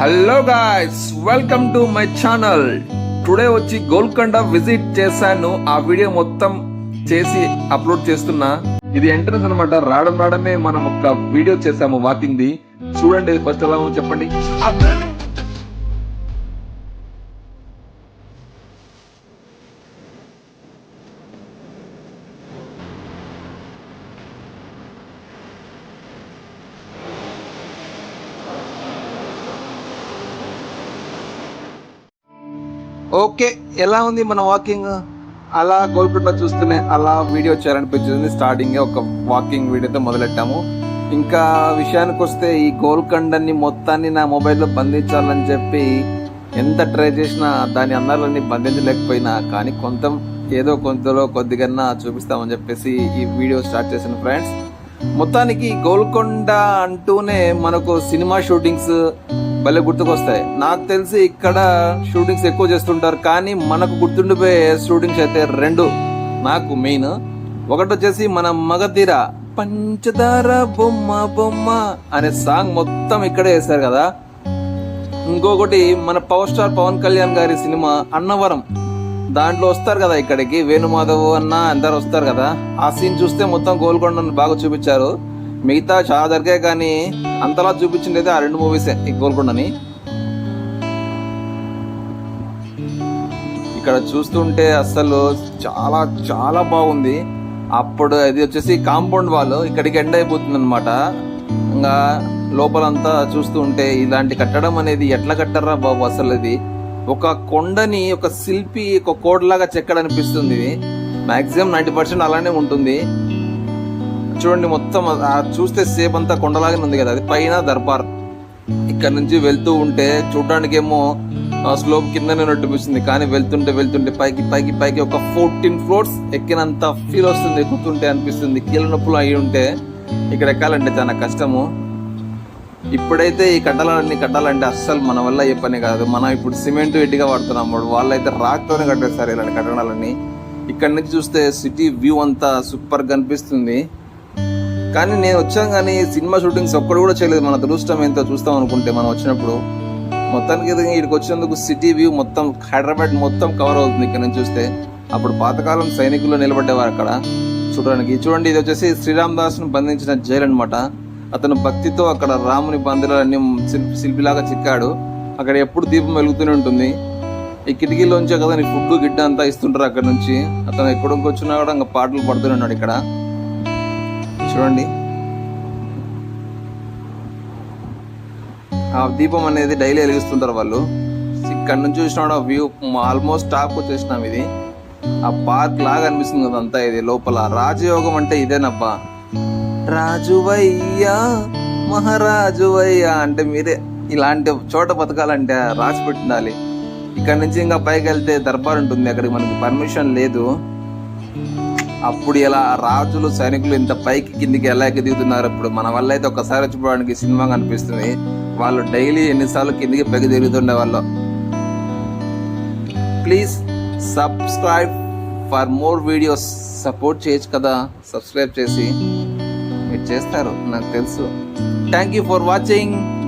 Hello guys welcome to my channel today వచ్చి Golconda visit చేశాను. ఆ వీడియో మొత్తం చేసి అప్లోడ్ చేస్తున్నా. ఇది ఎంట్రన్స్ అనమాట రావడం రావడమే మనం ఒక వీడియో చేసాము వాకింగ్ ది. చూడండి ఫస్ట్ ఎలా చెప్పండి. ఓకే ఎలా ఉంది మన వాకింగ్? అలా గోల్కొండ చూస్తూనే అలా వీడియో చేయాలనిపించింది. స్టార్టింగ్ ఒక వాకింగ్ వీడియోతో మొదలెట్టాము. ఇంకా విషయానికి వస్తే ఈ గోల్కొండని మొత్తాన్ని నా మొబైల్లో బంధించాలని చెప్పి ఎంత ట్రై చేసినా దాని అందాలన్నీ బంధించలేకపోయినా కానీ కొంత ఏదో కొంతలో కొద్దిగన్నా చూపిస్తామని చెప్పేసి ఈ వీడియో స్టార్ట్ చేసిన ఫ్రెండ్స్. మొత్తానికి గోల్కొండ అంటూనే మనకు సినిమా షూటింగ్స్ భలే గుర్తుకొస్తాయి. నాకు తెలిసి ఇక్కడ షూటింగ్స్ ఎక్కువ చేస్తుంటారు కానీ మనకు గుర్తుండిపోయే షూటింగ్స్ అయితే రెండు. నాకు మెయిన్. ఒకటి వచ్చేసి మన మగధీర. పంచదార బొమ్మ బొమ్మ అనే సాంగ్ మొత్తం ఇక్కడే వేశారు కదా. ఇంకొకటి మన పవర్ స్టార్ పవన్ కళ్యాణ్ గారి సినిమా అన్నవరం. దాంట్లో వస్తారు కదా ఇక్కడికి. వేణుమాధవ్ అన్న అందరు వస్తారు కదా. ఆ సీన్ చూస్తే మొత్తం గోల్కొండను బాగా చూపించారు. మిగతా చాలా దొరికాయి కానీ అంతలా చూపించింది ఆ రెండు మూవీసే ఈ గోల్కొండని. ఇక్కడ చూస్తుంటే అస్సలు చాలా చాలా బాగుంది. అప్పుడు ఇది వచ్చేసి కాంపౌండ్ వాల్ ఇక్కడికి ఎండ్ అయిపోతుంది అనమాట ఇంకా లోపలంతా చూస్తూ ఉంటే ఇలాంటి కట్టడం అనేది ఎట్లా కట్టారా బాబు అసలు ఇది. ఒక కొండని ఒక శిల్పి ఒక కోడ్లాగా చెక్కడనిపిస్తుంది. మాక్సిమం నైంటీ పర్సెంట్ అలానే ఉంటుంది. చూడండి మొత్తం చూస్తే సేప్ అంతా కొండలాగానే ఉంది కదా అది పైన దర్బార్. ఇక్కడ నుంచి వెళ్తూ ఉంటే చూడడానికి ఏమో స్లోప్ కిందనే నడిపిస్తుంది కానీ వెళ్తుంటే వెళ్తుంటే పైకి పైకి పైకి ఒక ఫోర్టీన్ ఫ్లోర్స్ ఎక్కినంత ఫీల్ వస్తుంది ఎక్కుతుంటే అనిపిస్తుంది. కీళ్ళ నొప్పులు అయి ఉంటే ఇక్కడ ఎక్కాలంటే చాలా కష్టము. ఇప్పుడైతే ఈ కట్టాలన్నీ కట్టాలంటే అస్సలు మన వల్ల ఏ పని కాదు. మనం ఇప్పుడు సిమెంట్ ఎట్టిగా వాడుతున్నాం వాళ్ళైతే రాక్తోనే కట్టేస్తారు ఇలాంటి కట్టడాలన్నీ. ఇక్కడ నుంచి చూస్తే సిటీ వ్యూ అంతా సూపర్ కనిపిస్తుంది కానీ నేను వచ్చాను కానీ సినిమా షూటింగ్స్ ఒక్కడు కూడా చేయలేదు. మన అదృష్టం ఎంతో చూస్తాం అనుకుంటే మనం వచ్చినప్పుడు మొత్తానికి ఇక్కడికి వచ్చినందుకు సిటీ వ్యూ మొత్తం హైదరాబాద్ మొత్తం కవర్ అవుతుంది. ఇక్కడ నుంచి చూస్తే అప్పుడు పాతకాలం సైనికులు నిలబడ్డేవారు అక్కడ. చూడడానికి చూడండి ఇది వచ్చేసి శ్రీరామ్ దాస్ను బంధించిన జైలు అనమాట అతను భక్తితో అక్కడ రాముని బందిరాలన్నీ శిల్పి శిల్పిలాగా చిక్కాడు. అక్కడ ఎప్పుడు దీపం వెలుగుతూనే ఉంటుంది. ఈ కిటికీలోంచే కదా నీ ఫుడ్ గిడ్డ అంతా ఇస్తుంటారు అక్కడ నుంచి. అతను ఎక్కడికి వచ్చినా కూడా ఇంకా పాటలు పడుతూనే ఉన్నాడు ఇక్కడ. చూడండి. ఆ దీపం అనేది డైలీ వెలిగిస్తుంటారు వాళ్ళు. ఇక్కడ నుంచి చూసిన వ్యూ ఆల్మోస్ట్ టాప్ వచ్చేసినాం ఇది. ఆ పార్క్ లాగా అనిపిస్తుంది కదా అంతా ఇది లోపల. రాజయోగం అంటే ఇదేనబ్బా. రాజువయ్యా మహారాజువయ్యా అంటే మీరే. ఇలాంటి చోట బతకాలంటే రాసి పెట్టాలి ఇక్కడ నుంచి ఇంకా పైకి వెళ్తే దర్బార్ ఉంటుంది. అక్కడికి మనకి పర్మిషన్ లేదు. అప్పుడు ఎలా రాజులు సైనికులు ఇంత పైకి కిందికి ఎలా దిగుతున్నారు? ఇప్పుడు మన వల్ల అయితే ఒకసారి వచ్చిపోవడానికి సినిమా కనిపిస్తుంది. వాళ్ళు డైలీ ఎన్నిసార్లు కిందికి పైకి తిరుగుతుండే వాళ్ళు. Please subscribe for more videos. Support చేయొచ్చు కదా? సబ్స్క్రైబ్ చేసి. మీరు చేస్తారు నాకు తెలుసు. Thank you for watching.